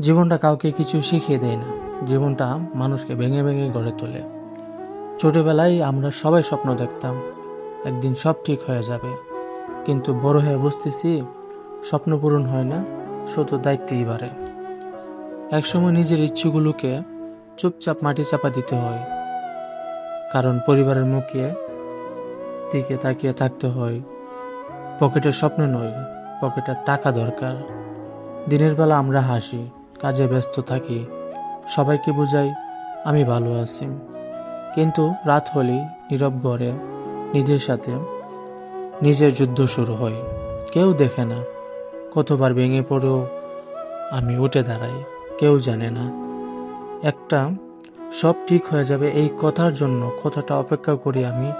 জীবনটা কাউকে কিছু শিখিয়ে দেয় না। জীবনটা মানুষকে ভেঙে ভেঙে গড়ে তোলে। ছোটবেলায় আমরা সবাই স্বপ্ন দেখতাম, একদিন সব ঠিক হয়ে যাবে। কিন্তু বড় হয়ে বুঝতেছি, স্বপ্ন পূরণ হয় না শুধু দায়িত্বই বাড়ে। একসময় নিজের ইচ্ছেগুলোকে চুপচাপ মাটি চাপা দিতে হয়। কারণ পরিবারের মুখে দিকে তাকিয়ে থাকতে হয়। পকেটের স্বপ্ন নয় পকেটের টাকা দরকার। দিনের বেলা আমরা হাসি কাজে ব্যস্ত থাকি। সবাইকে বোঝাই, আমি ভালো আছি। কিন্তু রাত হলেই নীরব ঘরে, নিজের সাথে নিজের যুদ্ধ শুরু হয়। কেউ দেখে না, কতবার ভেঙে পড়েও আমি উঠে দাঁড়াই, কেউ জানে না। একটা সব ঠিক হয়ে যাবে এই কথার জন্য কথাটা অপেক্ষা করি আমি।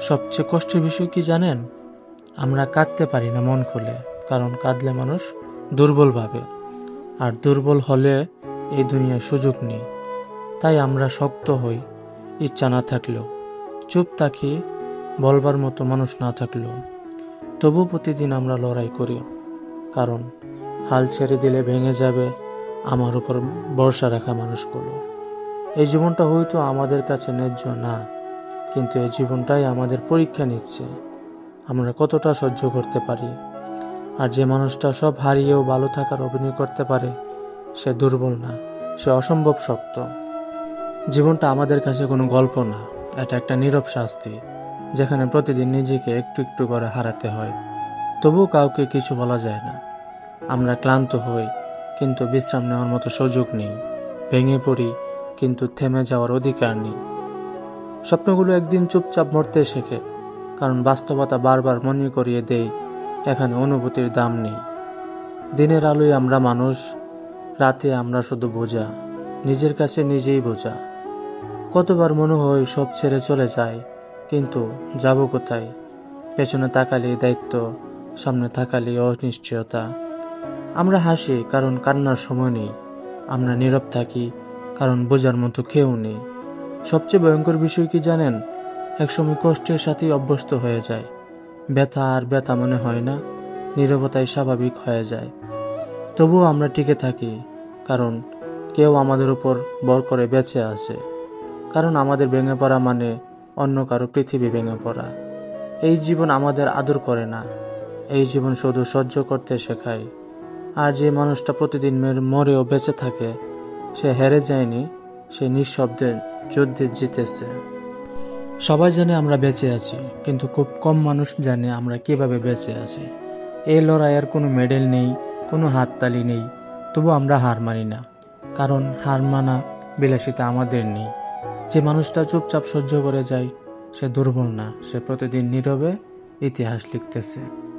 সবচেয়ে কষ্টের বিষয় কি জানেন? আমরা কাঁদতে পারি না মন খুলে, কারণ কাঁদলে মানুষ দুর্বল ভাবে। আর দুর্বল হলে এই দুনিয়ায় সুযোগ নেই। তাই আমরা শক্ত হই, ইচ্ছা না থাকলেও। চুপ থাকি, বলবার মতো মানুষ না থাকলেও। তবু প্রতিদিন আমরা লড়াই করি, কারণ হাল ছেড়ে দিলে ভেঙে যাবে আমার উপর ভরসা রাখা মানুষগুলো। এই জীবনটা হয়তো আমাদের কাছে ন্যায্য না, কিন্তু এই জীবনটাই আমাদের পরীক্ষা নিচ্ছে। আমরা কতটা সহ্য করতে পারি? আর যে মানুষটা সব হারিয়েও ভালো থাকার অভিনয় করতে পারে, সে দুর্বল না, সে অসম্ভব শক্ত। জীবনটা আমাদের কাছে কোনো গল্প না, এটা একটা নীরব শাস্তি, যেখানে প্রতিদিন নিজেকে একটু একটু করে হারাতে হয়। তবুও কাউকে কিছু বলা যায় না। আমরা ক্লান্ত হই, কিন্তু বিশ্রাম নেওয়ার মতো সুযোগ নেই। ভেঙে পড়ি, কিন্তু থেমে যাওয়ার অধিকার নেই। স্বপ্নগুলো একদিন চুপচাপ মরতে শেখে, কারণ বাস্তবতা বারবার মনে করিয়ে দেয় এখানে অনুভূতির দাম নেই। দিনের আলোয় আমরা মানুষ, রাতে আমরা শুধু বোঝা, নিজের কাছে নিজেই বোঝা। কতবার মনে হয় সব ছেড়ে চলে যায়, কিন্তু যাব কোথায়? পেছনে তাকালে দায়িত্ব, সামনে তাকালে অনিশ্চয়তা। আমরা হাসি, কারণ কান্নার সময় নেই। আমরা নীরব থাকি, কারণ বোঝার মতো কেউ নেই। সবচেয়ে ভয়ঙ্কর বিষয় কি জানেন? একসময় কষ্টের সাথেই অভ্যস্ত হয়ে যায়। ব্যথা আর ব্যথা মনে হয় না, নীরবতাই স্বাভাবিক হয়ে যায়। তবুও আমরা টিকে থাকি, কারণ কেউ আমাদের উপর বর করে বেঁচে আছে, কারণ আমাদের ভেঙে পড়া মানে অন্য কারও পৃথিবী ভেঙে পড়া। এই জীবন আমাদের আদর করে না, এই জীবন শুধু সহ্য করতে শেখায়। আর যে মানুষটা প্রতিদিন মের- মরেও বেঁচে থাকে, সে হেরে যায়নি, সে নিঃশব্দে যুদ্ধে জিতেছে। সবাই জানে আমরা বেঁচে আছি, কিন্তু খুব কম মানুষ জানে আমরা কীভাবে বেঁচে আছি। এই লড়াইয়ের কোনো মেডেল নেই, কোনো হাততালি নেই, তবু আমরা হার মানি না। কারণ হার মানা বিলাসিতা আমাদের নেই। যে মানুষটা চুপচাপ সহ্য করে যায়, সে দুর্বল না, সে প্রতিদিন নীরবে ইতিহাস লিখতেছে।